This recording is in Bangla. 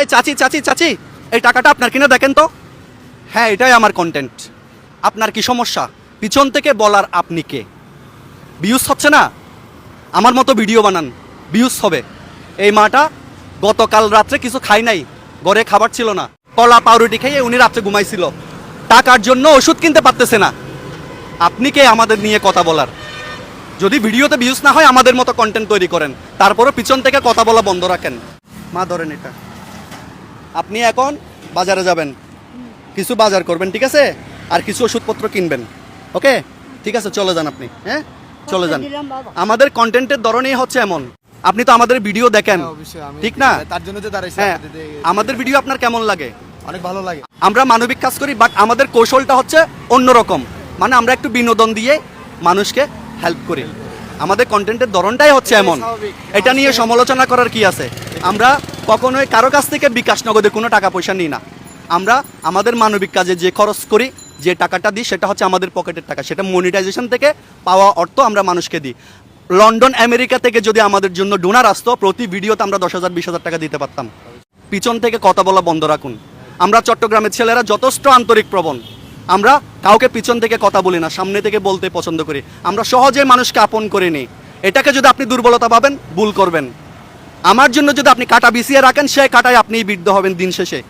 এই চাচি চাচি চাচি, এই টাকাটা আপনার কিনা দেখেন তো। হ্যাঁ এটাই আমার কন্টেন্ট আপনার কি সমস্যা? পিছন থেকে বলার আপনি কে? বিউজ হচ্ছে না? আমার মতো ভিডিও বানান। বিউজ হবে। এই মাটা গতকাল রাত্রে কিছু খাই নাই, ঘরে খাবার ছিল না। কলা পাউরুটি খেয়ে উনি রাত্রে ঘুমাইছিল। টাকার জন্য ওষুধ কিনতে পারতেছে না। আপনি কে আমাদের নিয়ে কথা বলার? যদি ভিডিওতে ভিউজ না হয়, আমাদের মতো কন্টেন্ট তৈরি করেন। তারপরও পিছন থেকে কথা বলা বন্ধ রাখেন। মা ধরেন এটা। আপনি এখন বাজারে যাবেন। কিছু বাজার করবেন ঠিক আছে? আর কিছু ওষুধপত্র কিনবেন। ওকে? ঠিক আছে চলে যান আপনি। হ্যাঁ? চলে যান। আমাদের কন্টেন্টের ধরনই হচ্ছে এমন। আপনি তো আমাদের ভিডিও দেখেন। হ্যাঁ, ঠিক না? তার জন্য তো দাঁড়াইছি হ্যাঁ আমাদের ভিডিও আপনার কেমন লাগে? অনেক ভালো লাগে। আমরা মানবিক কাজ করি বাট আমাদের কৌশলটা হচ্ছে অন্যরকম মানে আমরা একটু বিনোদন দিয়ে মানুষকে হেল্প করি। আমাদের কন্টেন্টের ধরনটাই হচ্ছে এমন। এটা নিয়ে সমালোচনা করার কি আছে? আমরা কখনোই কারও কাছ থেকে বিকাশ নগদে কোনো টাকা পয়সা নিই না। আমরা আমাদের মানবিক কাজে যে খরচ করি, যে টাকাটা দিই, সেটা হচ্ছে আমাদের পকেটের টাকা। সেটা মনিটাইজেশন থেকে পাওয়া অর্থ আমরা মানুষকে দিই। লন্ডন, আমেরিকা থেকে যদি আমাদের জন্য ডোনার আসতো, প্রতি ভিডিওতে আমরা দশ হাজার, বিশ হাজার টাকা দিতে পারতাম। পিছন থেকে কথা বলা বন্ধ রাখুন। আমরা চট্টগ্রামের ছেলেরা যথেষ্ট আন্তরিক, প্রবণ। আমরা কাউকে পিছন থেকে কথা বলি না, সামনে থেকে বলতে পছন্দ করি। আমরা সহজে মানুষকে আপন করে নিই। এটাকে যদি আপনি দুর্বলতা পাবেন ভুল করবেন। আমার জন্য যদি আপনি কাটা বিছিয়ে রাখেন সে কাটায় আপনি বৃদ্ধ হবেন দিন শেষে।